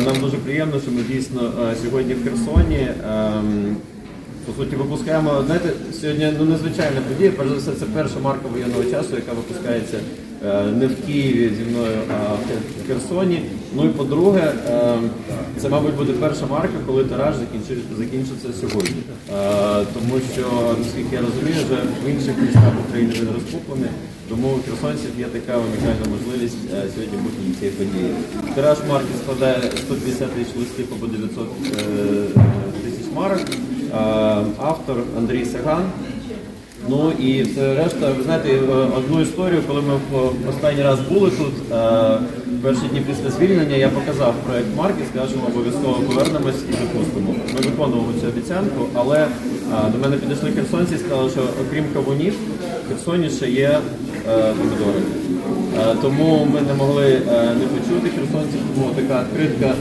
Нам дуже приємно, що ми дійсно е, сьогодні в Херсоні. По суті, випускаємо, знаєте, сьогодні ну, незвичайна подія. Перш за все, це перша марка воєнного часу, яка випускається е, не в Києві зі мною, а в Херсоні. Ну і по-друге, ем, це, мабуть, буде перша марка, коли тираж закінчи- закінчиться сьогодні. Е, Тому що, наскільки я розумію, вже в інших містах України він розкуплений. Тому у херсонців є така унікальна можливість е, сьогодні бути на цій події. Тираж марки складає 150 тисяч листів або 900 е, тисяч марок. Е, Автор Андрій Саган. Ну і все решта, ви знаєте, е, одну історію, коли ми останній раз були тут, е, перші дні після звільнення, я показав проект марки, ми обов'язково повернемось і запустимо. Ми виконували цю обіцянку, але до мене підійшли херсонці і сказали, що окрім кавунів, в Херсоні ще є помідори. Е, Тому ми не могли е, не почути херсонців, тому така відкритка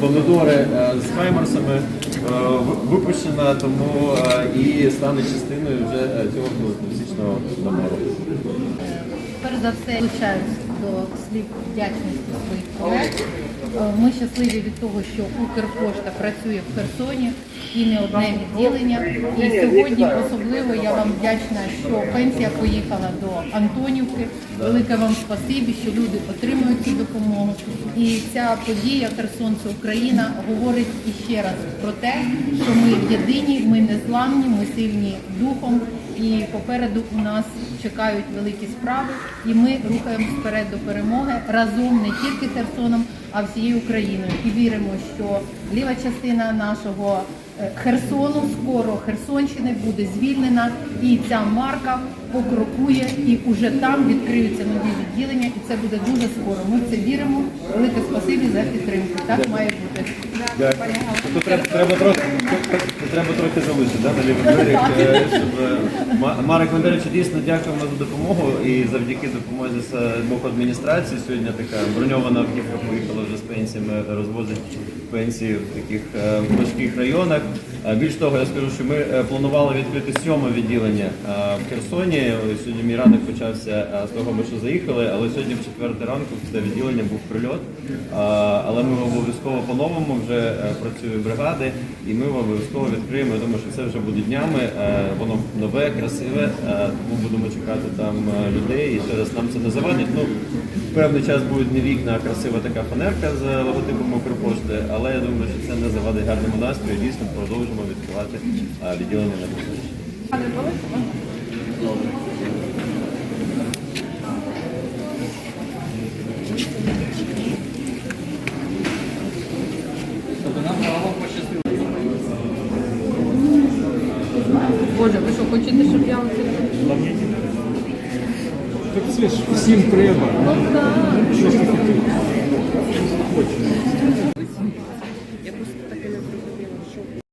помідори е, з хаймерсами е, випущена, тому е, і стане частиною вже е, цього класичного набору. Перш за все, долучаюсь до слів вдячності своїх колег. Е, Ми щасливі від того, що Укрпошта працює в Херсоні і не одне відділення. І сьогодні особливо я вам вдячна, що пенсія поїхала до Антонівки. Велике вам спасибі, що люди отримують цю допомогу. І ця подія Херсонце Україна говорить іще раз про те, що ми єдині, ми незламні, ми сильні духом. І попереду у нас чекають великі справи, і ми рухаємось вперед до перемоги разом не тільки Херсоном, а всією Україною. І віримо, що ліва частина нашого е, Херсону скоро Херсонщини буде звільнена, і ця марка покрокує, і уже там відкриються нові відділення, і це буде дуже скоро. Ми в це віримо. Велике спасибі за підтримку. Так має бути. Тут треба, треба трохи треба трохи залишити, да, на лівий берег, е, щоб е, Ма- Бондаревич, дійсно дякуємо за допомогу і завдяки допомозі з боку адміністрації. Сьогодні така броньована автівка поїхала вже з пенсіями, розвозить пенсії в таких е, важких районах. Е, Більш того, я скажу, що ми е, планували відкрити сьоме відділення е, в Херсоні. Сьогодні мій ранок почався е, з того, що заїхали, але сьогодні в четвертий ранку в це відділення був прильот. Е, Але ми обов'язково по-новому вже е, працює бригади, і ми вам обов'язково відкриємо. Я думаю, що це вже буде днями. Е, Воно нове, красиве, е, тому будемо чекати там е, людей. І ще раз нам це не завадить. Ну, певний час будуть не вікна, а красива така фанерка з логотипом Укрпошти, але я думаю, що це не завадить гарному настрою. Дійсно продовжимо відкривати відділення на Херсонщині. Боже, ви що хочете, щоб я оце? Так це ж всім треба. Ну так. Що ж ти хотів?